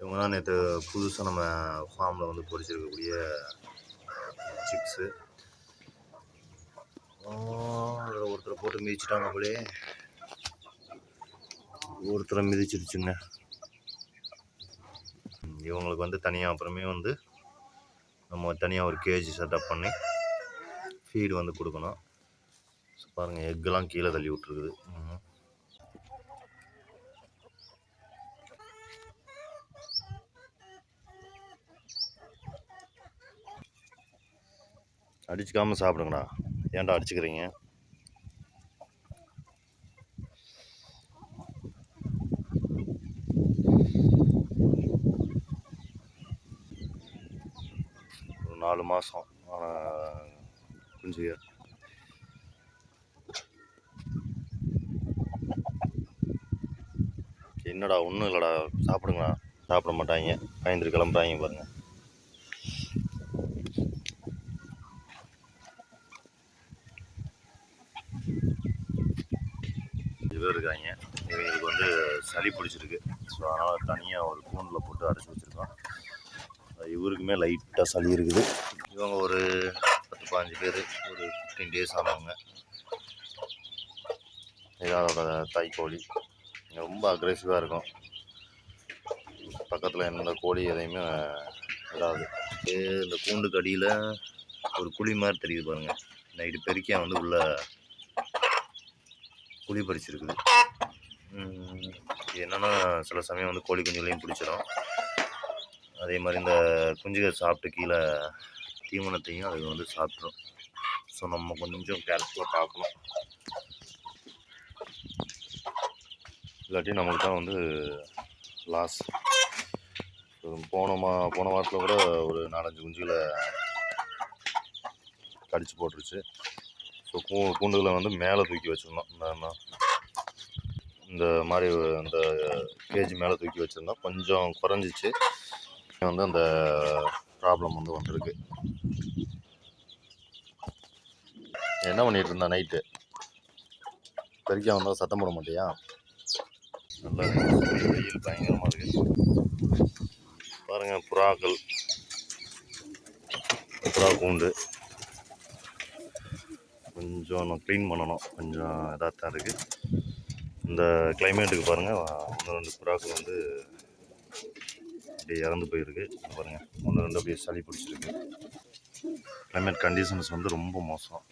இவங்க தான் நேற்று புதுசாக நம்ம ஃபார்மில் வந்து பொறிச்சிருக்கக்கூடிய சிப்ஸு அதில் ஒருத்தரை போட்டு மிதிச்சிட்டாங்க அப்படியே ஒருத்தரை மிதிச்சிருச்சுங்க. இவங்களுக்கு வந்து தனியாக அப்புறமே வந்து நம்ம தனியாக ஒரு கேஜி செட்டப் பண்ணி ஃபீடு வந்து கொடுக்கணும். பாருங்கள் எக்கெல்லாம் கீழே தள்ளி விட்ருக்குது அடிச்சுக்காமல் அடிச்சுக்காம சாப்பிடுங்கடா. ஏன்டா அடிச்சுக்கிறீங்க? ஒரு நாலு மாதம் குஞ்சுகள் என்னடா ஒன்றும் இல்லைடா. சாப்பிடுங்கண்ணா சாப்பிட மாட்டாங்க. பயந்துட்டு கிளம்புறாங்க பாருங்கள் அஞ்சு பேர் இருக்காங்க. இவங்களுக்கு வந்து சளி பிடிச்சிருக்கு. ஸோ அதனால் தனியாக ஒரு கூண்டில் போட்டு அடைச்சி வச்சுருக்கோம். இவருக்குமே லைட்டாக சளி இருக்குது. இவங்க ஒரு பத்து பதினஞ்சு பேர் ஒரு ஃபிஃப்டீன் டேஸ் ஆனவங்க. இதான் அதோட தாய்க்கோழி ரொம்ப அக்ரெசிவாக இருக்கும். பக்கத்தில் எந்த கோழி எதையுமே விடாது இந்த கூண்டுக்கு அடியில் ஒரு குழி மாதிரி தெரியுது பாருங்கள் நைட்டு பெருக்கியா வந்து உள்ளே குழி பறிச்சிருக்குது. என்னென்னா சில சமயம் வந்து கோழி குஞ்சுகளையும் பிடிச்சிடும் அதே மாதிரி இந்த குஞ்சுகள் சாப்பிட்டு கீழே தீவனத்தையும் அது வந்து சாப்பிட்ரும் ஸோ நம்ம கொஞ்சம் கேர்ஃபுல்லாக பார்க்கணும். இல்லாட்டி நம்மளுக்கு தான் வந்து லாஸ் போன மா போன வாரத்தில் கூட ஒரு நாலஞ்சு குஞ்சுகளை கடிச்சு போட்டுருச்சு. ஸோ கூ கூண்டுகளை வந்து மேலே தூக்கி வச்சிருந்தோம். இந்த இந்த மாதிரி இந்த கேஜி மேலே தூக்கி வச்சுருந்தோம். கொஞ்சம் குறைஞ்சிச்சு. வந்து அந்த ப்ராப்ளம் வந்து வந்திருக்கு. என்ன பண்ணிகிட்டு இருந்தா நைட்டு பெருக்கியா வந்தால் சத்தம் போட மாட்டியா? நல்லா வெயில் பயங்கரமாக இருக்கு. பாருங்கள் புறாக்கள். புறா கூண்டு. கொஞ்சம் க்ளீன் பண்ணணும். கொஞ்சம் இதாக தான் இருக்குது இந்த கிளைமேட்டுக்கு பாருங்கள் ஒன்று ரெண்டு புறாக்கள் வந்து அப்படியே இறந்து போயிருக்கு. பாருங்கள் ஒன்று ரெண்டு அப்படியே சளி பிடிச்சிருக்கு. கிளைமேட் கண்டிஷன்ஸ் வந்து ரொம்ப மோசம்.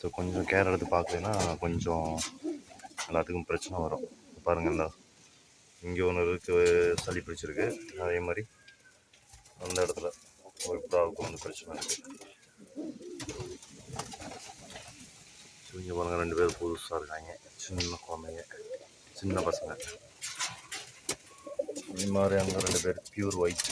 ஸோ கொஞ்சம் கேர் எடுத்து பார்க்கலன்னா கொஞ்சம் எல்லாத்துக்கும் பிரச்சனை வரும். பாருங்கள் இந்த இங்கே ஒன்று இருக்கு சளி பிடிச்சிருக்கு. அதே மாதிரி அந்த இடத்துல ஒரு வந்து பிரச்சனை இருக்குது பாருங்க ரெண்டு பேர் புதுசாக இருக்காங்க. சின்ன குழந்தைங்க சின்ன பசங்க. இது மாதிரி அங்கே ரெண்டு பேர் பியூர் ஒயிட்